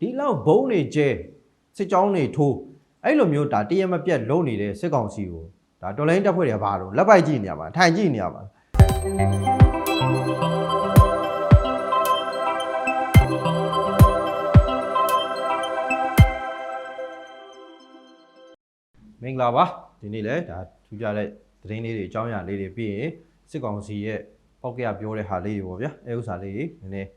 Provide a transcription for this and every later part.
ဒီလောက်ဘုံတွေကျဲစစ်ကြောင်းတွေထိုးအဲ့လိုမျိုးဒါတရမပြတ်လုံးနေတဲ့စစ်ကောင်စီကိုဒါတော်လိုင်းတက်ဖွဲ့တွေကဘာလို့လက်ပိုက်ကြည့်နေရမှာထိုင်ကြည့်နေရမှာမင်္ဂလာပါဒီနေ့လည်းဒါထူးခြားတဲ့သတင်းလေးတွေအကြောင်းအရာလေးတွေပြီးရင်စစ်ကောင်စီရဲ့ပောက်ကရပြောတဲ့ဟာလေးတွေပေါ့ဗျာအဲဥစ္စာလေးတွေနည်းနည်း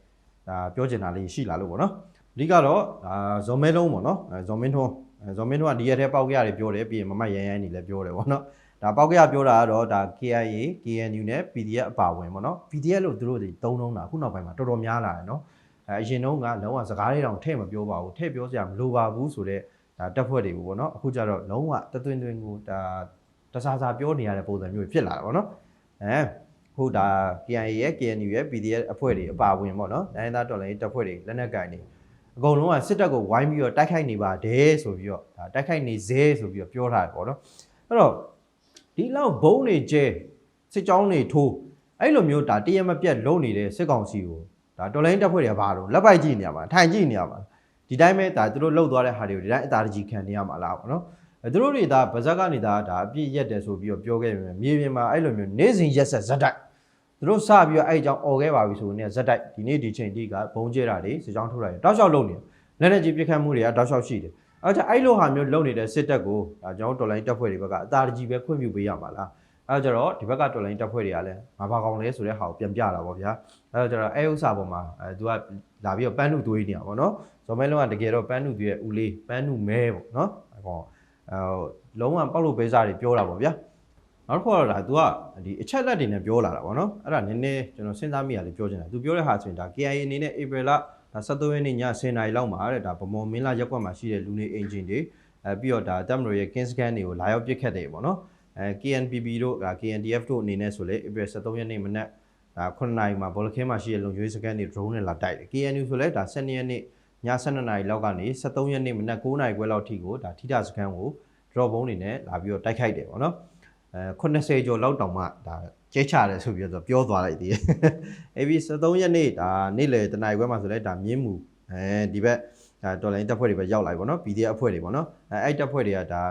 ဒါပြောချင်တာလေးရှိလာလို့ပေါ့နော် အဓိကတော့ဒါဇော်မဲလုံးပေါ့နော်အဲဇော်မင်းထွန်းအဲဇော်မင်းထွန်းကဒီရက်ထဲပောက်ကရတွေပြောတယ်ပြီးရင်မမရန်ရန်နေလည်းပြောတယ်ပေါ့နော်ဒါပောက်ကရပြောတာကတော့ဒါ KIA KNU နဲ့ PDF အပါဝင်ပေါ့နော် PDF လို့သူတို့တွေတုံးတုံးတာအခုနောက်ပိုင်းမှာတော်တော်များလာတယ်နော်အဲအရင်တုန်းကလုံးဝစကားလေးတောင်ထည့်မပြောပါဘူးထည့်ပြောစရာမလိုပါဘူးဆိုတော့ဒါတက်ဖွဲ့တွေကိုပေါ့နော်အခုကျတော့လုံးဝတသွင်းသွင်းကိုဒါတစားစားပြောနေရတဲ့ပုံစံမျိုးဖြစ်လာတာပေါ့နော်အဲခုဒါ KNA ရဲ့ KNU ရဲ့ PDF အဖွဲ့တွေအပါအဝင်ပေါ့နော်တိုင်းသားတော်လိုင်းတက်ဖွဲ့တွေလက်နက်ကင်တွေ အကုန်လုံးကစစ်တပ်ကိုဝိုင်းပြီးတော့တိုက်ခိုက်နေပါတယ်ဆိုပြီးတော့ဒါတိုက်ခိုက်နေစေဆိုပြီးတော့ပြောထားတယ်ပေါ့နော်အဲ့တော့ဒီလောက်ဘုံတွေကျဲစစ်ကြောင်းတွေထိုးအဲ့လိုမျိုးဒါတရမပြတ်လုံးနေတဲ့စစ်ကောင်စီကိုဒါတော်လိုင်းတက်ဖွဲ့တွေကဘာလို့လက်ပိုက်ကြည့်နေရမှာထိုင်ကြည့်နေရမှာဒီတိုင်းပဲဒါသူတို့လှုပ်သွားတဲ့ဟာတွေကိုဒီတိုင်းအသာတကြီးခံနေရမှာလားပေါ့နော်အဲသူတို့တွေဒါဗဇက်ကနေဒါဒါအပြည့်ရက်တယ်ဆိုပြီးတော့ပြောခဲ့ပြီမြေပြင်မှာအဲ့လိုမျိုးနေစဉ်ရက်ဆက်ဇက်တိုက် သူတို့စပြီးတော့အဲ့အကြောင်းអော်ခဲ့ပါပြီဆိုရင်ဇက်တိုက်ဒီနေ့ဒီချိန်တိကဘုံကျဲတာတွေစစ်ကြောင်းထုတ်တာတွေတောက်လျှောက်လုပ်နေတယ်လက်နဲ့ကြီးပြစ်ခတ်မှုတွေကတောက်လျှောက်ရှိတယ်အဲဒါအဲ့လိုဟာမျိုးလုပ်နေတဲ့စစ်တပ်ကိုဒါကျွန်တော်တော်လိုင်းတပ်ဖွဲ့တွေဘက်ကအသာတကြီးပဲခွင့်ပြုပေးရမှာလားအဲဒါကြတော့ဒီဘက်ကတော်လိုင်းတပ်ဖွဲ့တွေကလည်းမဘာကောင်လဲဆိုတဲ့ဟာကိုပြန်ပြတာပေါ့ဗျာအဲဒါကြတော့အဲဥစ္စာပေါ်မှာအဲသူကလာပြီးတော့ပန်းလူသွေးနေတာပေါ့နော်ဇော်မဲလုံးကတကယ်တော့ပန်းနုပြရဲ့ဦးလေးပန်းနုမဲပေါ့နော်အကောင်အဲလုံးဝပောက်လို့ပဲစားတွေပြောတာပေါ့ဗျာ နောက်တစ်ခုကတော့ဒါ तू ကဒီအချက်လက်တွေနဲ့ပြောလာတာပေါ့နော်အဲ့ဒါနည်းနည်းကျွန်တော်စဉ်းစားမိရလေးပြောချင်တာ तू ပြောတဲ့ဟာဆိုရင်ဒါ KIA အနေနဲ့ April လဒါ73ရက်နေ့ည10:00နာရီလောက်မှာတဲ့ဒါဗမော်မင်းလာရက်ကွက်မှာရှိတဲ့လူနေအင်ဂျင်တွေအဲပြီးတော့ဒါတက်မလို့ရဲ့ King Scan တွေကိုလာရောက်ပစ်ခတ်တယ်ပေါ့နော်အဲ KNPB တို့ဒါ KNDF တို့အနေနဲ့ဆိုလေ April 73ရက်နေ့မနက်ဒါ9နာရီမှာဘောလခင်းမှာရှိတဲ့လုံခြုံရေးစကန်တွေ drone နဲ့လာတိုက်တယ် KNU ဆိုလဲဒါ12ရက်နေ့ည7:00နာရီလောက်ကနေ73ရက်နေ့မနက်9:00နာရီခွဲလောက်ထိကိုဒါထိတာစခန်းကို drop ဘုံတွေနဲ့လာပြီးတော့တိုက်ခိုက်တယ်ပေါ့နော် အဲ80ကျော်လောက်တောင်မှဒါကျဲချတယ်ဆိုပြီးတော့ပြောသွားလိုက်သေးတယ်။ AB 73ရက်နေ့ဒါနေ့လယ်တနာရီခွဲမှာဆိုလဲဒါမြင်းမူအဲဒီဘက်ဒါတော်လိုင်းတပ်ဖွဲ့တွေပဲရောက်လာပြီပေါ့နော် PDF အဖွဲ့တွေပေါ့နော်အဲအဲ့တပ်ဖွဲ့တွေကဒါ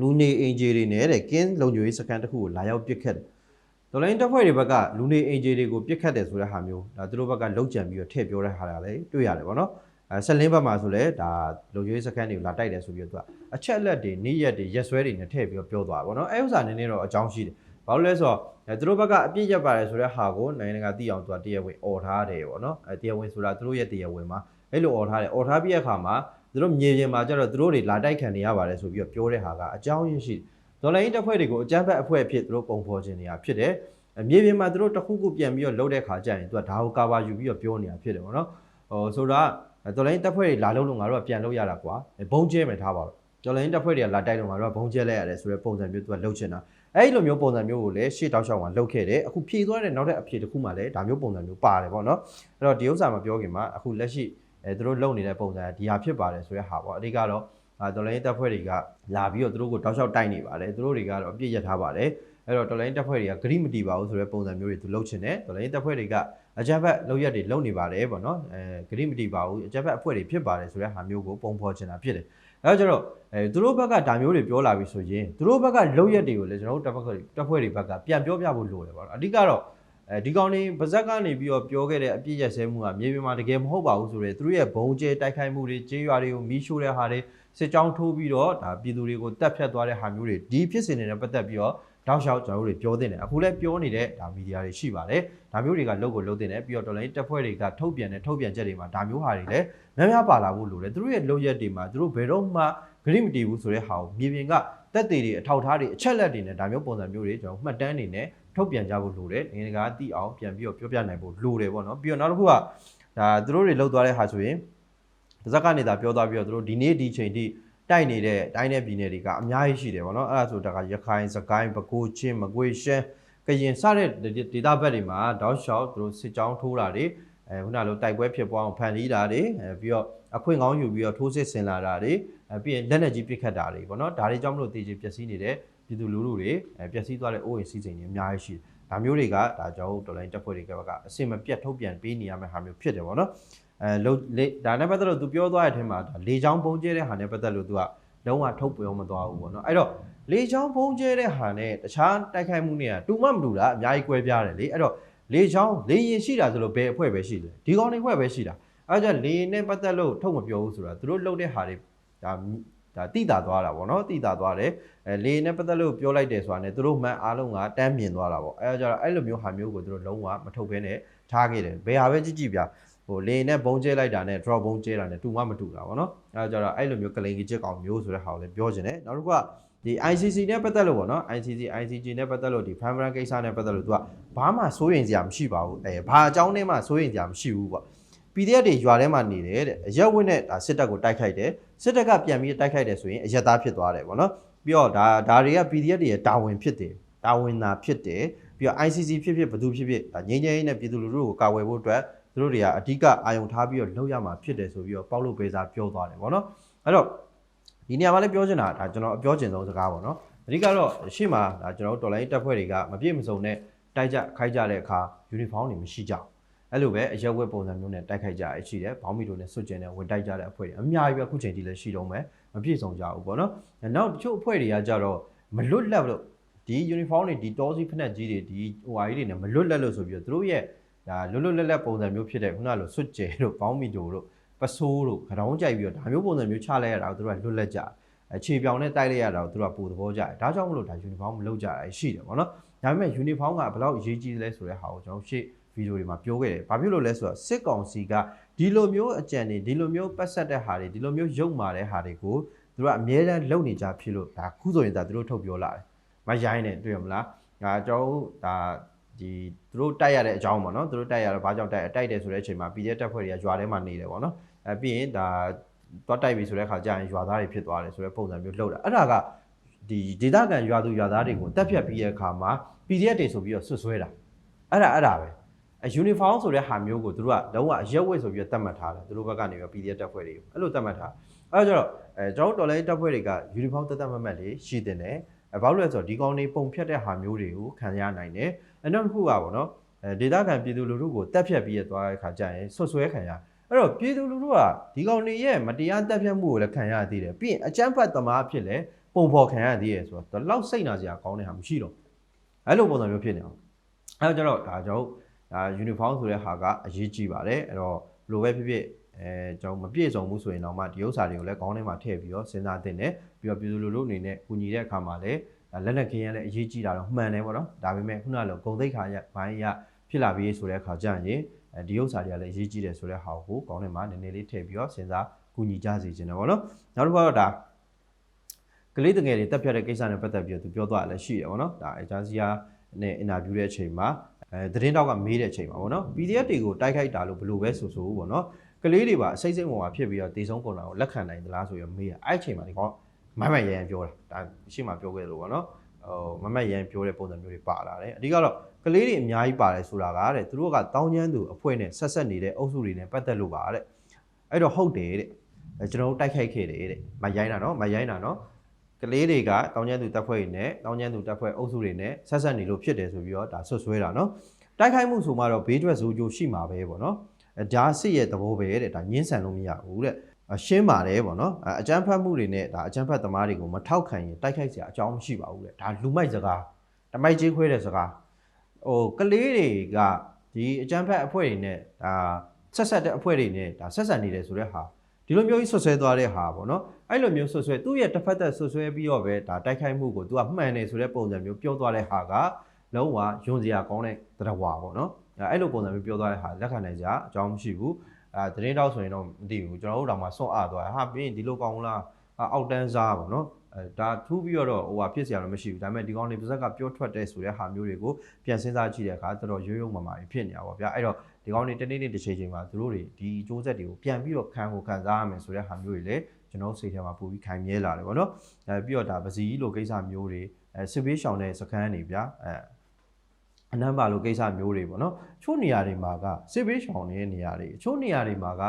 လူနေအင်ဂျီတွေနဲ့တဲ့ကင်းလုံခြုံရေးစခန်းတစ်ခုကိုလာရောက်ပစ်ခတ်တယ်။ဒေါ်လာရင်းတပ်ဖွဲ့တွေဘက်ကလူနေအင်ဂျီတွေကိုပြစ်ခတ်တယ်ဆိုတဲ့ဟာမျိုးဒါသူတို့ဘက်ကလောက်ကြံပြီးတော့ထည့်ပြောတဲ့ဟာတွေလည်းတွေ့ရတယ်ဗောနော် အဲဆက်လင်းဘက်မှာဆိုလဲဒါလုံခြုံရေးစခန်းတွေကိုလာတိုက်တယ်ဆိုပြီးတော့သူကအချက်အလက်တွေနေ့ရက်တွေရက်စွဲတွေနဲ့ထည့်ပြီးတော့ပြောသွားတာဗောနော်အဲဥစ္စာနည်းနည်းတော့အကြောင်းရှိတယ်ဘာလို့လဲဆိုတော့အဲသူတို့ဘက်ကအပြစ်ရက်ပါတယ်ဆိုတဲ့ဟာကိုနိုင်ငံတကာသိအောင်သူကတရားဝင်អော်ထားတယ်ဗောနော်အဲတရားဝင်ဆိုတာသူတို့ရဲ့တရားဝင်မှာအဲ့လိုអော်ထားတယ်អော်ထားပြီးတဲ့အခါမှာသူတို့မြေပြင်မှာကျတော့သူတို့တွေလာတိုက်ခံနေရပါတယ်ဆိုပြီးတော့ပြောတဲ့ဟာကအကြောင်းရင်းရှိတယ်ဒေါ်လာရင်းတပ်ဖွဲ့တွေကိုအကြမ်းဖက်အဖွဲ့အဖြစ်သူတို့ပုံဖော်ခြင်းနေတာဖြစ်တယ် အမြေပြင်မှာသူတို့တစ်ခုခုပြန်ပြီးတော့လှုပ်တဲ့ခါကျရင်သူကဒါကိုကာဗာယူပြီးတော့ပြောနေတာဖြစ်တယ်ဗောနော်ဟိုဆိုတော့ တော်လိုင်းတပ်ဖွဲ့တွေလာလို့လို့ငါတို့ကပြန်လုပ်ရတာကွာဘုံကျဲမယ်ထားပါတော့တော်လိုင်းတပ်ဖွဲ့တွေကလာတိုက်လို့ငါတို့ကဘုံကျဲလိုက်ရတယ်ဆိုတဲ့ပုံစံမျိုးသူကလှုပ်ချင်တာအဲ့ဒီလိုမျိုးပုံစံမျိုးကိုလည်းရှေ့တောက်လျှောက်မှာလှုပ်ခဲ့တယ်အခုဖြည့်သွားတဲ့နောက်တဲ့အဖြည့်တစ်ခုမှလည်းဒါမျိုးပုံစံမျိုးပါတယ်ဗောနော်အဲ့တော့ဒီဥစ္စာမှာပြောခင်မှာအခုလက်ရှိအဲသူတို့လုပ်နေတဲ့ပုံစံဒီဟာဖြစ်ပါတယ်ဆိုတဲ့ဟာပေါ့အဓိကတော့အာ တော်လိုင်းတပ်ဖွဲ့တွေကလာပြီးတော့သူတို့ကိုတောက်လျှောက်တိုက်နေပါတယ်သူတို့တွေကတော့အပြည့်ရထားပါတယ်အဲ့တော့တော်လိုင်းတပ်ဖွဲ့တွေကဂရိမတီပါဘူးဆိုတဲ့ပုံစံမျိုးတွေသူလုပ်ချင်တယ်တော်လိုင်းတပ်ဖွဲ့တွေကအကြမ်းဖက်လုပ်ရက်တွေလုပ်နေပါတယ်ပေါ့နော်အဲဂရိမတီပါဘူးအကြမ်းဖက်အဖွဲ့တွေဖြစ်ပါတယ်ဆိုတဲ့ဟာမျိုးကိုပုံဖော်ချင်တာဖြစ်တယ်အဲဒါကြတော့အဲသူတို့ဘက်ကဒါမျိုးတွေပြောလာပြီဆိုရင်သူတို့ဘက်ကလုပ်ရက်တွေကိုလည်းကျွန်တော်တို့တပ်ဖွဲ့တပ်ဖွဲ့တွေဘက်ကပြန်ပြောပြဖို့လိုတယ်ပေါ့နော်အဓိကတော့အဲဒီကောင်တွေဗဇက်ကနေပြီးတော့ပြောခဲ့တဲ့အပြည့်ရက်စဲမှုကမြေပြင်မှာတကယ်မဟုတ်ပါဘူးဆိုတော့သူတို့ရဲ့ဘုံကျဲတိုက်ခိုက်မှုတွေကြေးရွာတွေကိုမီးရှို့တဲ့ဟာတွေ စစ်ကြောင်းထိုးပြီးတော့ဒါပြည်သူတွေကိုတပ်ဖြတ်သွားတဲ့ဟာမျိုးတွေဒီဖြစ်စဉ်တွေနဲ့ပတ်သက်ပြီးတော့တောက်လျှောက်ကျွန်တော်တို့တွေပြောတင်တယ်အခုလည်းပြောနေတဲ့ဒါမီဒီယာတွေရှိပါတယ်ဒါမျိုးတွေကလုတ်ကိုလုတ်တင်တယ်ပြီးတော့တော်လိုင်းတက်ဖွဲ့တွေကထုတ်ပြန်တဲ့ထုတ်ပြန်ချက်တွေမှာဒါမျိုးဟာတွေလည်းများများပါလာဖို့လိုတယ်သူတို့ရဲ့လုတ်ရက်တွေမှာသူတို့ဘယ်တော့မှဂရိမတီဘူးဆိုတဲ့ဟာကိုမြေပြင်ကတက်သေးတွေအထောက်ထားတွေအချက်လက်တွေနဲ့ဒါမျိုးပုံစံမျိုးတွေကျွန်တော်မှတ်တမ်းနေနဲ့ထုတ်ပြန်ကြဖို့လိုတယ်နိုင်ငံတကာသိအောင်ပြန်ပြီးတော့ပြောပြနိုင်ဖို့လိုတယ်ပေါ့နော်ပြီးတော့နောက်တစ်ခုကဒါသူတို့တွေလုတ်သွားတဲ့ဟာဆိုရင်ပါ ဇက်ကနေဒါပြောသွားပြီးတော့သူတို့ဒီနေ့ဒီချိန်ထိတိုက်နေတဲ့တိုင်းနယ်ပြည်နယ်တွေကအများကြီးရှိတယ်ဗောနော်အဲ့ဒါဆိုဒါကရခိုင်စကိုင်းပဲခူးချင်းမကွေးရှမ်းကရင်စတဲ့ဒေသဘက်တွေမှာတောက်လျှောက်သူတို့စစ်ကြောင်းထိုးတာတွေအဲခုနလိုတိုက်ပွဲဖြစ်ပွားအောင်ဖန်တီးတာတွေအဲပြီးတော့အခွင့်ကောင်းယူပြီးတော့ထိုးစစ်ဆင်လာတာတွေအဲပြီးရင်လက်နက်ကြီးပစ်ခတ်တာတွေဗောနော်ဒါတွေကြောင့်မလို့တည်ကြည်ပျက်စီးနေတဲ့ပြည်သူလူထုတွေအဲပျက်စီးသွားတဲ့အိုးအိမ်စီးစိမ်တွေအများကြီးရှိတယ်ဒါမျိုးတွေကဒါကြောင့်တော်လိုင်းတပ်ဖွဲ့တွေကဘက်ကအစင်မပြတ်ထုတ်ပြန်ပေးနေရမယ့်ဟာမျိုးဖြစ်တယ်ဗောနော် အဲလုံလေဒါနဲ့ပတ်သက်လို့ तू ပြောသွားတဲ့အထက်မှာဒါလေချောင်းပုံကျဲတဲ့ဟာနဲ့ပတ်သက်လို့ तू ကလုံးဝထုတ်ပြောမသွားဘူးပေါ့နော်အဲ့တော့လေချောင်းပုံကျဲတဲ့ဟာနဲ့တခြားတိုက်ခိုက်မှုတွေကတူမှမတူတာအများကြီးကွဲပြားတယ်လေအဲ့တော့လေချောင်းလေရင်ရှိတာဆိုလို့ဘယ်အဖွဲ့ပဲရှိလဲဒီကောင်တွေအဖွဲ့ပဲရှိတာအဲ့ဒါကြောင့်လေရင်နဲ့ပတ်သက်လို့ထုတ်မပြောဘူးဆိုတာသူတို့လုပ်တဲ့ဟာတွေဒါဒါတိတာသွားတာပေါ့နော်တိတာသွားတယ်အဲလေနဲ့ပတ်သက်လို့ပြောလိုက်တယ်ဆိုတာနဲ့သူတို့မှန်အားလုံးကတန်းမြင်သွားတာပေါ့အဲဒါကြောင့်အဲ့လိုမျိုးဟာမျိုးကိုသူတို့လုံးဝမထုတ်ဘဲနဲ့ထားခဲ့တယ်ဘယ်ဟာပဲကြည့်ကြည့်ပြ ဟိုလေနဲ့ဘုံကျဲလိုက်တာနဲ့ drop ဘုံကျဲတာနဲ့တူမှမတူတာပေါ့နော်အဲဒါကြောင့်အဲ့လိုမျိုးကလိန်ကြီးချစ်ကောင်မျိုးဆိုတဲ့ဟာကိုလည်းပြောချင်တယ်နောက်တစ်ခုကဒီ ICC နဲ့ပတ်သက်လို့ပေါ့နော် ICC ICG နဲ့ပတ်သက်လို့ဒီ Family ကိစ္စနဲ့ပတ်သက်လို့သူကဘာမှစိုးရင်စရာမရှိပါဘူးအဲဘာအကြောင်းနဲ့မှစိုးရင်စရာမရှိဘူးပေါ့ PDF တွေရွာထဲမှာနေတယ်တဲ့အရက်ဝင်းနဲ့ဒါစစ်တပ်ကိုတိုက်ခိုက်တယ်စစ်တပ်ကပြန်ပြီးတိုက်ခိုက်တယ်ဆိုရင်အရက်သားဖြစ်သွားတယ်ပေါ့နော်ပြီးတော့ဒါဒါတွေက PDF တွေရဲ့တာဝန်ဖြစ်တယ်တာဝန်သာဖြစ်တယ်ပြီးတော့ ICC ဖြစ်ဖြစ်ဘယ်သူဖြစ်ဖြစ်ဒါငြိမ်းချမ်းရေးနဲ့ပြည်သူလူထုကိုကာကွယ်ဖို့အတွက် သူတို့တွေကအဓိကအာရုံထားပြီးတော့လုပ်ရမှာဖြစ်တယ်ဆိုပြီးတော့ပေါက်လို့ပေးစားပြောသွားတယ်ပေါ့နော်အဲ့တော့ဒီနေရာမှာလည်းပြောချင်တာဒါကျွန်တော်အပြောချင်ဆုံးစကားပေါ့နော်အဓိကတော့ရှေ့မှာဒါကျွန်တော်တို့တော်လိုင်းတပ်ဖွဲ့တွေကမပြည့်မစုံနဲ့တိုက်ကြခိုက်ကြတဲ့အခါယူနီဖောင်းတွေမရှိကြဘူးအဲ့လိုပဲအရက်ဝက်ပုံစံမျိုးနဲ့တိုက်ခိုက်ကြရရှိတယ်ဘောင်းမီတို့နဲ့စွတ်ကျင်နဲ့ဝင်တိုက်ကြတဲ့အဖွဲ့တွေအများကြီးပဲအခုချိန်ထိလည်းရှိတော့မယ်မပြည့်စုံကြဘူးပေါ့နော်နောက်တချို့အဖွဲ့တွေကကြတော့မလွတ်လပ်လို့ဒီ uniform တွေဒီတောစီဖက်နှက်ကြီးတွေဒီဟိုဟာကြီးတွေနဲ့မလွတ်လပ်လို့ဆိုပြီးတော့သူတို့ရဲ့ ဒါလွတ်လွတ်လပ်လပ်ပုံစံမျိုးဖြစ်တဲ့ခုနလိုစွတ်ကျင်တို့ဘောင်းမီတို့တို့ပစိုးတို့ခရောင်းကြိုက်ပြီးတော့ဒါမျိုးပုံစံမျိုးချလိုက်ရတာကိုသူတို့ကလွတ်လပ်ကြတယ်အခြေပြောင်နဲ့တိုက်လိုက်ရတာကိုသူတို့ကပိုသဘောကျတယ်ဒါကြောင့်မလို့ဒါ uniform မလုပ်ကြတာရှိတယ်ပေါ့နော်ဒါပေမဲ့ uniform ကဘယ်လောက်အရေးကြီးလဲဆိုတဲ့ဟာကိုကျွန်တော်ရှေ့ဗီဒီယိုတွေမှာပြောခဲ့တယ်။ဘာဖြစ်လို့လဲဆိုတော့စစ်ကောင်စီကဒီလိုမျိုးအကြံတွေဒီလိုမျိုးပတ်ဆက်တဲ့ဟာတွေဒီလိုမျိုးရုပ်မာတဲ့ဟာတွေကိုသူတို့ကအမြဲတမ်းလုပ်နေကြဖြစ်လို့ဒါခုဆိုရင်ဒါသူတို့ထုတ်ပြောလာတယ်။မရိုင်းနဲ့တွေ့ရမလား။ငါကျွန်တော်ဒါ ဒီသူတို့တိုက်ရတဲ့အကြောင်းပေါ့နော်။သူတို့တိုက်ရတော့ဘာကြောင့်တိုက်တိုက်တယ်ဆိုတဲ့အချိန်မှာ PDF တပ်ဖွဲ့တွေကရွာထဲမှာနေတယ်ပေါ့နော်။အဲပြီးရင်ဒါတော့တိုက်ပြီဆိုတဲ့ခါကျရင်ရွာသားတွေဖြစ်သွားတယ်ဆိုတဲ့ပုံစံမျိုးလှုပ်တာ။အဲ့ဒါကဒီဒေသခံရွာသူရွာသားတွေကိုတက်ဖြတ်ပြီးတဲ့အခါမှာ PDF တွေဆိုပြီးတော့ဆွဆွဲတာ။အဲ့ဒါအဲ့ဒါပဲ။အယူနီဖောင်းဆိုတဲ့ဟာမျိုးကိုသူတို့ကလုံးဝရက်ဝက်ဆိုပြီးသတ်မှတ်ထားတယ်သူတို့ဘက်ကနေပြီး PDF တပ်ဖွဲ့တွေကိုအဲ့လိုသတ်မှတ်ထားအဲ့တော့အဲကျွန်တော်တို့တော်လိုင်းတပ်ဖွဲ့တွေကယူနီဖောင်းတက်တက်မတ်မတ်လေးရှိတင်တယ်အဲဘာလို့လဲဆိုတော့ဒီကောင်တွေပုံဖြတ်တဲ့ဟာမျိုးတွေကိုခံရနိုင်တယ် အနောက်တစ်ခုကပေါ့နော်အဲဒေတာခံပြည်သူလူထုကိုတက်ဖြတ်ပြီးရသွားတဲ့ခါကျရင်ဆွဆွဲခံရအဲ့တော့ပြည်သူလူထုကဒီကောင်တွေရဲ့မတရားတက်ဖြတ်မှုကိုလည်းခံရသေးတယ်ပြီးရင်အကြမ်းဖက်သမားဖြစ်လဲပုံဖော်ခံရသေးတယ်ဆိုတော့တော့လောက်စိတ်နာစရာကောင်းတဲ့ဟာမရှိတော့အဲ့လိုပုံစံမျိုးဖြစ်နေအောင်အဲ့တော့ကျတော့ဒါကျွန်တော်ဒါ uniform ဆိုတဲ့ဟာကအရေးကြီးပါတယ်အဲ့တော့ဘလိုပဲဖြစ်ဖြစ်အဲကျွန်တော်မပြည့်စုံဘူးဆိုရင်တော့မှဒီဥစ္စာတွေကိုလည်းခေါင်းထဲမှာထည့်ပြီးတော့စဉ်းစားသင့်တယ်ပြီးတော့ပြည်သူလူထုအနေနဲ့ကူညီတဲ့အခါမှာလည်း လက်လက်ခင်းရလည်းအရေးကြီးတာတော့မှန်တယ်ပေါ့နော်ဒါပေမဲ့ခုနကလိုဂုံသိက္ခာရဘိုင်းရဖြစ်လာပြီးဆိုတဲ့အခါကျရင်ဒီဥစ္စာတွေကလည်းအရေးကြီးတယ်ဆိုတဲ့ဟာကိုခေါင်းထဲမှာနည်းနည်းလေးထည့်ပြီးတော့စဉ်းစားကူညီကြစီခြင်းတယ်ပေါ့နော်နောက်တစ်ခုကတော့ဒါကလေးတငယ်တွေတက်ပြတ်တဲ့ကိစ္စနဲ့ပတ်သက်ပြီးတော့သူပြောသွားတာလည်းရှိတယ်ပေါ့နော်ဒါအဂျာစီယာနဲ့အင်တာဗျူးတဲ့အချိန်မှာအဲသတင်းတောက်ကမေးတဲ့အချိန်မှာပေါ့နော် PDF တွေကိုတိုက်ခိုက်တာလို့ဘယ်လိုပဲဆိုဆိုပေါ့နော်ကလေးတွေပါအစိမ့်စိမ့်ပေါ်မှာဖြစ်ပြီးတော့တေဆုံးကုန်တာကိုလက်ခံနိုင်သလားဆိုရမေးရအဲ့အချိန်မှာဒီကောင် မမရရန်ပြောတာဒါရှေ့မှာပြောခဲ့လို့ပေါ့နော်ဟိုမမရန်ပြောတဲ့ပုံစံမျိုးတွေပါလာတယ်အဓိကတော့ကလေးတွေအများကြီးပါတယ်ဆိုတာကတဲ့သူတို့ကတောင်းကျမ်းသူအဖွဲ့နဲ့ဆက်ဆက်နေတဲ့အုပ်စုတွေနဲ့ပတ်သက်လို့ပါတဲ့အဲ့တော့ဟုတ်တယ်တဲ့ကျွန်တော်တို့တိုက်ခိုက်ခဲ့တယ်တဲ့မရိုင်းတာနော်မရိုင်းတာနော်ကလေးတွေကတောင်းကျမ်းသူတပ်ဖွဲ့တွေနဲ့တောင်းကျမ်းသူတပ်ဖွဲ့အုပ်စုတွေနဲ့ဆက်ဆက်နေလို့ဖြစ်တယ်ဆိုပြီးတော့ဒါဆွဆွဲတာနော်တိုက်ခိုက်မှုဆိုမှတော့ဘေးထွက်ဇိုးကြိုရှိမှာပဲပေါ့နော်ဒါစစ်ရဲ့သဘောပဲတဲ့ဒါညှင်းဆန်လို့မရဘူးတဲ့ ရှင်းပါတယ်ပေါ့နော်အကြမ်းဖက်မှုတွေနဲ့ဒါအကြမ်းဖက်သမားတွေကိုမထောက်ခံရင်တိုက်ခိုက်စရာအကြောင်းမရှိပါဘူးတဲ့ဒါလူမိုက်စကားတမိုက်ကြီးခွဲတဲ့စကားဟိုကလေးတွေကဒီအကြမ်းဖက်အဖွဲ့တွေနဲ့ဒါဆက်ဆက်တဲ့အဖွဲ့တွေနဲ့ဒါဆက်ဆက်နေတယ်ဆိုတဲ့ဟာဒီလိုမျိုးကြီးဆွဆွဲသွားတဲ့ဟာပေါ့နော်အဲ့လိုမျိုးဆွဆွဲသူ့ရဲ့တစ်ဖက်သက်ဆွဆွဲပြီးတော့ပဲဒါတိုက်ခိုက်မှုကိုသူကမှန်တယ်ဆိုတဲ့ပုံစံမျိုးပြောသွားတဲ့ဟာကလုံးဝယွန်စရာကောင်းတဲ့တရားဝါပေါ့နော်အဲ့လိုပုံစံမျိုးပြောသွားတဲ့ဟာလက်ခံနိုင်ကြအကြောင်းမရှိဘူး အဲသတင်းတောက်ဆိုရင်တော့မသိဘူးကျွန်တော်တို့တောင်မှစွန့်အားသွားဟာပြီးရင်ဒီလိုကောင်းလားအောက်တန်းစားပေါ့နော်အဲဒါထူးပြီးတော့ဟိုဟာဖြစ်စရာတော့မရှိဘူးဒါပေမဲ့ဒီကောင်းလေးပါဇက်ကပြောထွက်တဲ့ဆိုတဲ့ဟာမျိုးတွေကိုပြန်စဉ်းစားကြည့်တဲ့အခါတော်တော်ရိုးရိုးမာမာကြီးဖြစ်နေတာပေါ့ဗျာအဲ့တော့ဒီကောင်းလေးတနေ့နေ့တစ်ချိန်ချိန်မှာသူတို့တွေဒီအကျိုးဆက်တွေကိုပြန်ပြီးတော့ခံကိုခံစားရမယ်ဆိုတဲ့ဟာမျိုးတွေလည်းကျွန်တော်စိတ်ထဲမှာပို့ပြီးခိုင်မြဲလာတယ်ပေါ့နော်အဲပြီးတော့ဒါပစီလိုကိစ္စမျိုးတွေအဲစစ်ပေးရှောင်တဲ့စခန်းတွေဗျာအဲ အနမ်းပါလိုကိစ္စမျိုးတွေပေါ့နော်ချို့နေရာတွေမှာကစစ်ပေးရှောင်နေတဲ့နေရာတွေချို့နေရာတွေမှာက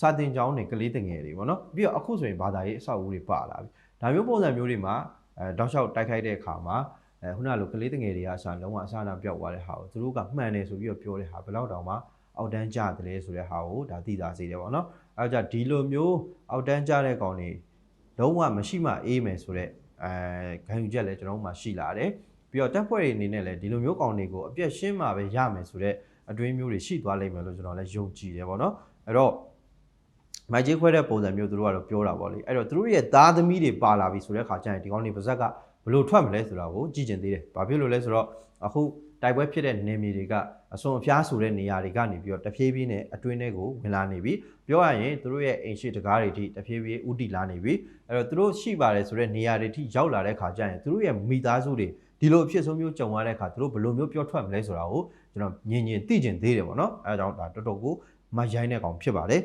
စာတင်ကျောင်းတွေကလေးတငယ်တွေပေါ့နော်ပြီးတော့အခုဆိုရင်ဘာသာရေးအဆောက်အဦတွေပါလာပြီဒါမျိုးပုံစံမျိုးတွေမှာအဲတောက်လျှောက်တိုက်ခိုက်တဲ့အခါမှာအဲခုနလိုကလေးတငယ်တွေကအစားလုံးဝအစားအနာပြောက်သွားတဲ့ဟာကိုသူတို့ကမှန်တယ်ဆိုပြီးတော့ပြောတဲ့ဟာဘယ်တော့တောင်မှအောက်တန်းကျတယ်လဲဆိုတဲ့ဟာကိုဒါသိသာစေတယ်ပေါ့နော်အဲဒါကြောင့်ဒီလိုမျိုးအောက်တန်းကျတဲ့ကောင်တွေလုံးဝမရှိမှအေးမယ်ဆိုတဲ့အဲခံယူချက်လည်းကျွန်တော်တို့မှရှိလာတယ် ပြီးတော့တက်ဖွဲ့တွေအနေနဲ့လည်းဒီလိုမျိုးကောင်တွေကိုအပြည့်ရှင်းမှပဲရမယ်ဆိုတဲ့အတွင်းမျိုးတွေရှိသွားလိမ့်မယ်လို့ကျွန်တော်လည်းယုံကြည်တယ်ပေါ့နော်အဲ့တော့မိုက်ကြီးခွဲတဲ့ပုံစံမျိုးသူတို့ကတော့ပြောတာပေါ့လေအဲ့တော့သူတို့ရဲ့သားသမီးတွေပါလာပြီဆိုတဲ့ခါကျရင်ဒီကောင်တွေပါဇက်ကဘယ်လိုထွက်မလဲဆိုတာကိုကြည့်ကျင်သေးတယ်။ဘာဖြစ်လို့လဲဆိုတော့အခုတိုက်ပွဲဖြစ်တဲ့နေမြေတွေကအစွန်အဖျားဆိုတဲ့နေရာတွေကနေပြီးတော့တဖြည်းဖြည်းနဲ့အတွင်းထဲကိုဝင်လာနေပြီ။ပြောရရင်သူတို့ရဲ့အိမ်ရှိတကားတွေထိတဖြည်းဖြည်းဥတီလာနေပြီ။အဲ့တော့သူတို့ရှိပါတယ်ဆိုတဲ့နေရာတွေထိရောက်လာတဲ့ခါကျရင်သူတို့ရဲ့မိသားစုတွေ ဒီလိုအဖြစ်ဆုံးမျိုးကြုံရတဲ့ခါသူတို့ဘယ်လိုမျိုးပြောထွက်မလဲဆိုတာကိုကျွန်တော်ညင်ညင်သိကျင်သေးတယ်ပေါ့နော်။အဲဒါကြောင့်ဒါတော်တော်ကိုမရိုင်းတဲ့ကောင်ဖြစ်ပါတယ်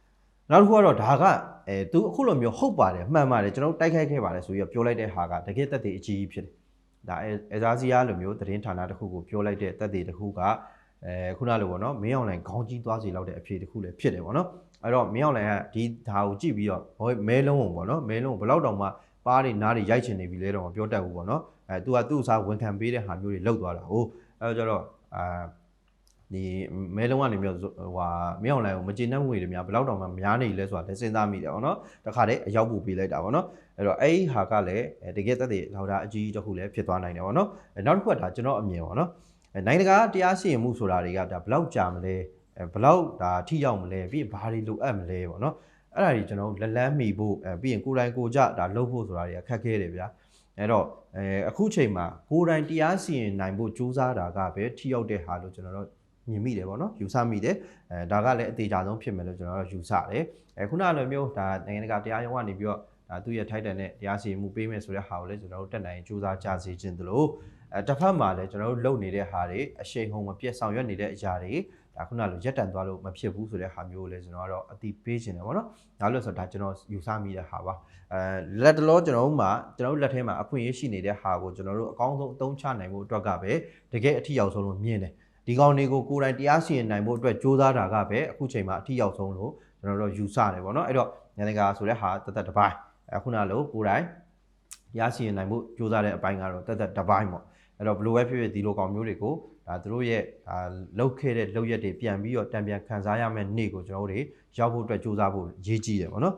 ။နောက်တစ်ခုကတော့ဒါကအဲသူအခုလိုမျိုးဟုတ်ပါတယ်မှန်ပါတယ်ကျွန်တော်တို့တိုက်ခိုက်ခဲ့ပါတယ်ဆိုပြီးတော့ပြောလိုက်တဲ့ဟာကတကယ်တက်တဲ့အကြီးကြီးဖြစ်တယ်။ဒါအဲအဲဇာစီယာလိုမျိုးသတင်းဌာနတစ်ခုကိုပြောလိုက်တဲ့တက်တဲ့တစ်ခုကအဲခုနလိုပေါ့နော်မင်းအောင်လိုင်ခေါင်းကြီးသွားစီလောက်တဲ့အဖြေတစ်ခုလည်းဖြစ်တယ်ပေါ့နော်။အဲ့တော့မင်းအောင်လိုင်ကဒီဒါကိုကြည့်ပြီးတော့ဟိုမဲလုံးုံပေါ့နော်မဲလုံးဘယ်လောက်တောင်မှပါးတွေနားတွေရိုက်ချင်နေပြီလဲတော့မပြောတတ်ဘူးပေါ့နော်။ အဲသူကသူ့အစားဝန်ခံပေးတဲ့ဟာမျိုးတွေလောက်သွားတာဟုတ်အဲတော့ကျတော့အာဒီမဲလုံးကနေမျိုးဟိုဟာမင်းအောင်လိုင်းကိုမကျေနပ်ငွေတွေများဘယ်လောက်တောင်မှများနေလဲဆိုတာလည်းစဉ်းစားမိတယ်ဗောနော်တခါတည်းအရောက်ပို့ပေးလိုက်တာဗောနော်အဲ့တော့အဲ့ဒီဟာကလည်းအဲတကယ်တက်တဲ့လောက်တာအကြီးကြီးတစ်ခုလည်းဖြစ်သွားနိုင်တယ်ဗောနော်အဲနောက်တစ်ခုကဒါကျွန်တော်အမြင်ဗောနော်အဲနိုင်ငံတကာတရားစီရင်မှုဆိုတာတွေကဒါဘယ်လောက်ကြာမလဲအဲဘယ်လောက်ဒါထိရောက်မလဲပြီးရင်ဘာတွေလိုအပ်မလဲဗောနော်အဲ့ဒါကြီးကျွန်တော်လက်လန်းမိဖို့အဲပြီးရင်ကိုယ်တိုင်ကိုယ်ကြဒါလုပ်ဖို့ဆိုတာတွေကခက်ခဲတယ်ဗျာ အဲ့တော့အဲအခုချိန်မှာကိုယ်တိုင်တရားစီရင်နိုင်ဖို့ကြိုးစားတာကပဲထိရောက်တဲ့ဟာလို့ကျွန်တော်တို့မြင်မိတယ်ပေါ့နော်ယူဆမိတယ်အဲဒါကလည်းအသေးချာဆုံးဖြစ်မယ်လို့ကျွန်တော်တို့ယူဆတယ်အဲခုနလိုမျိုးဒါနိုင်ငံတကာတရားရုံးကနေပြီးတော့ဒါသူ့ရဲ့ထိုက်တန်တဲ့တရားစီရင်မှုပေးမယ်ဆိုတဲ့ဟာကိုလည်းကျွန်တော်တို့တက်နိုင်စူးစမ်းကြစေခြင်းတလို့အဲတစ်ဖက်မှာလည်းကျွန်တော်တို့လုပ်နေတဲ့ဟာတွေအရှိန်ဟုန်မပြတ်ဆောင်ရွက်နေတဲ့အရာတွေ ဒါခုနလိုရက်တန်သွားလို့မဖြစ်ဘူးဆိုတဲ့ဟာမျိုးကိုလည်းကျွန်တော်ကတော့အတိပေးခြင်းတယ်ပေါ့နော်ဒါလို့ဆိုတော့ဒါကျွန်တော်ယူဆမိတဲ့ဟာပါအဲလက်တလောကျွန်တော်တို့မှာကျွန်တော်တို့လက်ထဲမှာအခွင့်အရေးရှိနေတဲ့ဟာကိုကျွန်တော်တို့အကောင်းဆုံးအသုံးချနိုင်မှုအတွက်ကပဲတကယ်အထီရောက်ဆုံးလို့မြင်တယ်ဒီကောင်တွေကိုကိုယ်တိုင်တရားစီရင်နိုင်ဖို့အတွက်ကြိုးစားတာကပဲအခုချိန်မှာအထီးရောက်ဆုံးလို့ကျွန်တော်တို့ယူဆတယ်ပေါ့နော်အဲ့တော့ညနေကဆိုတဲ့ဟာတသက်တစ်ပိုင်းအခုနလိုကိုယ်တိုင်တရားစီရင်နိုင်ဖို့ကြိုးစားတဲ့အပိုင်းကတော့တသက်တစ်ပိုင်းပေါ့အဲ့တော့ဘလိုပဲဖြစ်ဖြစ်ဒီလိုကောင်မျိုးတွေကို ဒါသူတို့ရဲ့ဒါလုတ်ခဲ့တဲ့လုတ်ရက်တွေပြန်ပြီးတော့တံပြန်ခံစားရမယ့်နေ့ကိုကျွန်တော်တို့တွေရောက်ဖို့အတွက်ကြိုးစားဖို့ရေးကြည့်တယ်ပေါ့နော်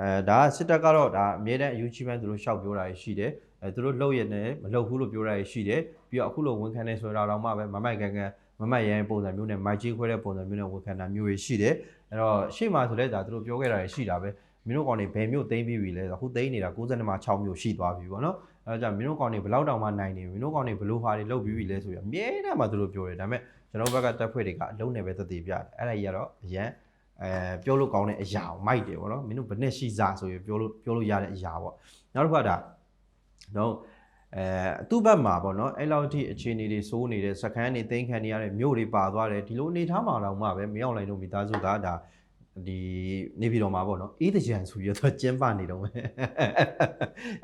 အဲဒါကစစ်တပ်ကတော့ဒါအမြဲတမ်းအယူချိပန်းသူတို့ရှောက်ပြောတာရှိတယ်အဲသူတို့လှုပ်ရနေမလှုပ်ဘူးလို့ပြောတာရှိတယ်ပြီးတော့အခုလိုဝန်ခံနေဆိုတာတော့မှပဲမမိုက်ကန်ကန်မမတ်ရန်ပုံစံမျိုးနဲ့မိုက်ကြီးခွဲတဲ့ပုံစံမျိုးနဲ့ဝန်ခံတာမျိုးတွေရှိတယ်အဲ့တော့ရှေ့မှာဆိုလဲဒါသူတို့ပြောခဲ့တာတွေရှိတာပဲ မင်းတို့ကောင်တွေဘယ်မျိုးသိမ်းပြီးပြီလဲဆိုတော့ခုသိမ်းနေတာ62မှာ6မျိုးရှိသွားပြီပေါ့နော်အဲ့တော့じゃမင်းတို့ကောင်တွေဘယ်လောက်တောင်မှနိုင်နေမင်းတို့ကောင်တွေဘယ်လိုဟာတွေလုပ်ပြီးပြီလဲဆိုပြီးအမြဲတမ်းမှသူတို့ပြောတယ်ဒါပေမဲ့ကျွန်တော်ဘက်ကတက်ဖွဲ့တွေကအလုံးနဲ့ပဲသက်သေပြတယ်အဲ့ဒါကြီးကတော့အရန်အဲပြောလို့ကောင်းတဲ့အရာကိုမိုက်တယ်ပေါ့နော်မင်းတို့ဘယ်နဲ့ရှိစားဆိုပြီးပြောလို့ပြောလို့ရတဲ့အရာပေါ့နောက်တစ်ခါဒါတော့အဲသူ့ဘက်မှာပေါ့နော်အဲ့လောက်ထိအခြေအနေတွေစိုးနေတဲ့စခန်းတွေတင်းခံနေရတဲ့မြို့တွေပါသွားတယ်ဒီလိုအနေထားမှာတော့မှပဲမရောက်နိုင်လို့မိသားစုကဒါ ဒီနေပြည်တော်မှာပေါ့နော်အေးတကြံဆိုပြီးတော့ကျင်းပနေတော့မယ်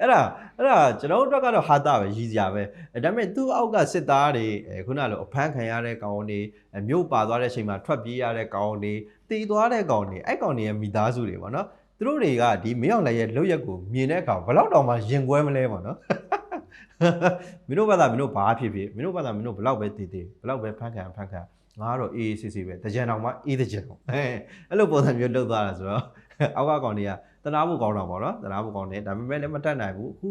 အဲ့ဒါအဲ့ဒါကျွန်တော်တို့ကတော့ဟာတာပဲရည်စရာပဲအဲဒါပေမဲ့သူ့အောက်ကစစ်သားတွေအဲခုနလိုအဖမ်းခံရတဲ့ကောင်တွေအဲမြို့ပါသွားတဲ့အချိန်မှာထွက်ပြေးရတဲ့ကောင်တွေတည်သွားတဲ့ကောင်တွေအဲ့ကောင်တွေရဲ့မိသားစုတွေပေါ့နော်သူတို့တွေကဒီမင်းအောင်လည်းရဲ့လောက်ရက်ကိုမြင်တဲ့အခါဘယ်တော့တောင်မှရင်ကွဲမလဲပေါ့နော်မင်းတို့ဘာသာမင်းတို့ဘာဖြစ်ဖြစ်မင်းတို့ဘာသာမင်းတို့ဘလောက်ပဲတည်တည်ဘလောက်ပဲဖန်ခံဖန်ခံ ငါကတော့အေးအေးဆေးဆေးပဲတကြံတော်မှအေးတကြံတော်အဲအဲ့လိုပုံစံမျိုးလုပ်သွားတာဆိုတော့အောက်ကကောင်တွေကတနာဖို့ကောင်းတာပေါ့နော်တနာဖို့ကောင်းတယ်ဒါပေမဲ့လည်းမတတ်နိုင်ဘူးအခု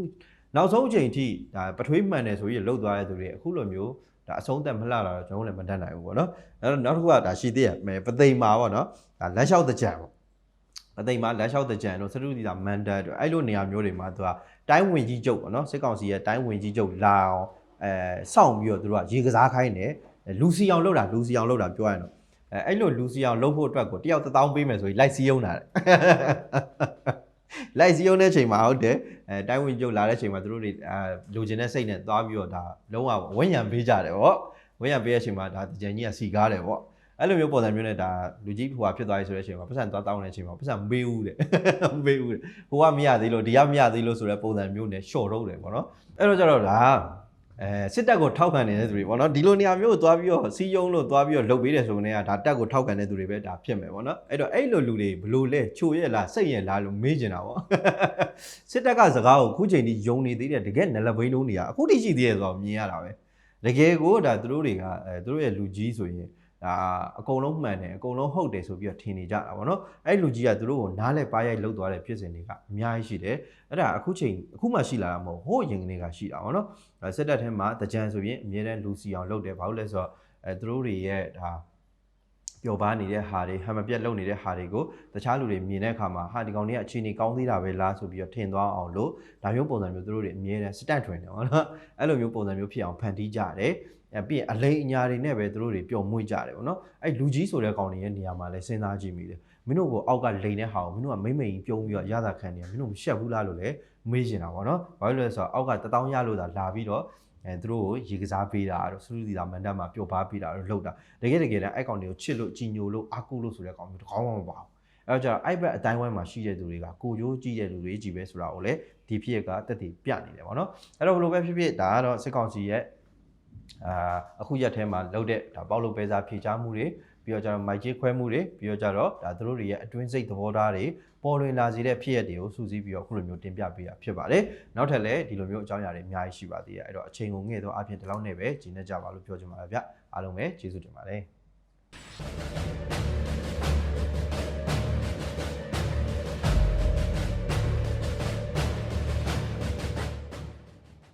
နောက်ဆုံးအချိန်ထိဒါပထွေးမှန်တယ်ဆိုပြီးလှုပ်သွားတဲ့သူတွေအခုလိုမျိုးဒါအဆုံးသက်မလှလာတော့ကျွန်တော်လည်းမတတ်နိုင်ဘူးပေါ့နော်အဲ့တော့နောက်တစ်ခုကဒါရှိသေးရမယ်ပသိမ်မာပေါ့နော်ဒါလက်လျှောက်တကြံပေါ့ပသိမ်မာလက်လျှောက်တကြံတို့စတုဒီတာမန်ဒတ်တို့အဲ့လိုနေရာမျိုးတွေမှာသူကတိုင်းဝင်ကြီးချုပ်ပေါ့နော်စစ်ကောင်စီရဲ့တိုင်းဝင်ကြီးချုပ်လာအောင်အဲစောင့်ပြီးတော့သူတို့ကရေကစားခိုင်းတယ် လူစီအောင်လောက်တာလူစီအောင်လောက်တာပြောရရင်တော့အဲအဲ့လိုလူစီအောင်လောက်ဖို့အတွက်ကိုတယောက်တစ်သောင်းပေးမယ်ဆိုရင်လိုက်စီးအောင်တာတဲ့လိုက်စီးအောင်တဲ့ချိန်မှာဟုတ်တယ်အဲတိုင်းဝင်ကြီးချုပ်လာတဲ့ချိန်မှာသူတို့တွေအဲလူကျင်တဲ့စိတ်နဲ့သွားပြီးတော့ဒါလုံးဝဝန်းရံပေးကြတယ်ဗောဝန်းရံပေးတဲ့အချိန်မှာဒါတကြံကြီးကစီကားတယ်ဗောအဲ့လိုမျိုးပုံစံမျိုးနဲ့ဒါလူကြီးဟိုဟာဖြစ်သွားပြီဆိုတဲ့အချိန်မှာပတ်စံသွားတောင်းတဲ့အချိန်မှာပတ်စံမပေးဘူးတဲ့မပေးဘူးတဲ့ဟိုကမရသေးလို့ဒီကမရသေးလို့ဆိုတဲ့ပုံစံမျိုးနဲ့ရှော့ထုတ်တယ်ပေါ့နော်အဲ့တော့ကျတော့ဒါ အဲစစ်တပ်ကိုထောက်ခံနေတဲ့သူတွေပေါ့နော်ဒီလိုနေရာမျိုးကိုသွားပြီးတော့စီးယုံလို့သွားပြီးတော့လုပ်ပေးတယ်ဆိုရင်ကဒါတပ်ကိုထောက်ခံတဲ့သူတွေပဲဒါဖြစ်မယ်ပေါ့နော်အဲ့တော့အဲ့လိုလူတွေဘလို့လဲချိုရဲ့လားစိတ်ရဲ့လားလို့မေးချင်တာပေါ့စစ်တပ်ကစကားကိုအခုချိန်ထိယုံနေသေးတယ်တကယ်နလဘိန်းလုံးနေရအခုထိရှိသေးတယ်ဆိုတော့မြင်ရတာပဲတကယ်ကိုဒါသူတို့တွေကအဲသူတို့ရဲ့လူကြီးဆိုရင် ဒါဒါအကုန်လုံးမှန်တယ်အကုန်လုံးဟုတ်တယ်ဆိုပြီးတော့ထင်နေကြတာပေါ့နော်အဲ့လူကြီးကသူတို့ကိုနားလဲပါရိုက်လောက်သွားတဲ့ဖြစ်စဉ်တွေကအများကြီးရှိတယ်အဲ့ဒါအခုချိန်အခုမှရှိလာတာမဟုတ်ဟိုးရင်ကနေကရှိတာပေါ့နော်အဲစစ်တပ်ထဲမှာတကြံဆိုရင်အမြဲတမ်းလူစီအောင်လုပ်တယ်ဘာလို့လဲဆိုတော့အဲသူတို့တွေရဲ့ဒါ ပျော်ပါနေတဲ့ဟာတွေဟမ်မပြတ်လုပ်နေတဲ့ဟာတွေကိုတခြားလူတွေမြင်တဲ့အခါမှာဟာဒီကောင်တွေကအခြေအနေကောင်းသေးတာပဲလားဆိုပြီးတော့ထင်သွားအောင်လို့ဒါမျိုးပုံစံမျိုးသူတို့တွေအမြဲတမ်းစတက်ထွင်တယ်ပေါ့နော်အဲ့လိုမျိုးပုံစံမျိုးဖြစ်အောင်ဖန်တီးကြတယ်အဲပြီးရင်အလိမ်အညာတွေနဲ့ပဲသူတို့တွေပျော်မွေ့ကြတယ်ပေါ့နော်အဲ့လူကြီးဆိုတဲ့ကောင်တွေရဲ့နေရာမှာလည်းစဉ်းစားကြည့်မိတယ်မင်းတို့ကိုအောက်ကလိန်တဲ့ဟာကိုမင်းတို့ကမိမ့်မိန်ကြီးပြုံးပြီးတော့ရတာခံနေရမင်းတို့မရှက်ဘူးလားလို့လည်းမေးနေတာပေါ့နော်ဘာလို့လဲဆိုတော့အောက်ကတထောင်ရလို့သာလာပြီးတော့ အဲသူတို့ကိုရေကစားပေးတာတို့စလူတီတာမန်တပ်မှာပျော်ပါပေးတာတို့လုပ်တာတကယ်တကယ်တမ်းအဲ့ကောင်တွေကိုချစ်လို့ကြည်ညိုလို့အားကိုးလို့ဆိုတဲ့ကောင်မျိုးတစ်ကောင်မှမပါဘူးအဲ့တော့ကျတော့အဲ့ဘက်အတိုင်းဝိုင်းမှာရှိတဲ့သူတွေကကိုရိုးကြည့်တဲ့လူတွေကြီးပဲဆိုတာကိုလည်းဒီဖြစ်ကတက်တည်ပြနေတယ်ပေါ့နော်အဲ့တော့ဘယ်လိုပဲဖြစ်ဖြစ်ဒါကတော့စစ်ကောင်စီရဲ့အာအခုရက်ထဲမှာလုပ်တဲ့ဒါပေါက်လို့ပဲစားဖြေချမှုတွေပြီးတော့ကျတော့မိုက်ကြီးခွဲမှုတွေပြီးတော့ကျတော့ဒါသူတို့တွေရဲ့အတွင်းစိတ်သဘောထားတွေ ပေါ်လွင်လာစေတဲ့ဖြစ်ရပ်တွေကိုစူးစီးပြီးတော့အခုလိုမျိုးတင်ပြပေးတာဖြစ်ပါတယ်နောက်ထပ်လည်းဒီလိုမျိုးအကြောင်းအရာတွေအများကြီးရှိပါသေးတယ်အဲ့တော့အချိန်ကိုငဲ့တော့အပြင်ဒီလောက်နဲ့ပဲဂျင်းနေကြပါလို့ပြောချင်ပါတယ်ဗျအားလုံးပဲကျေးဇူးတင်ပါတယ်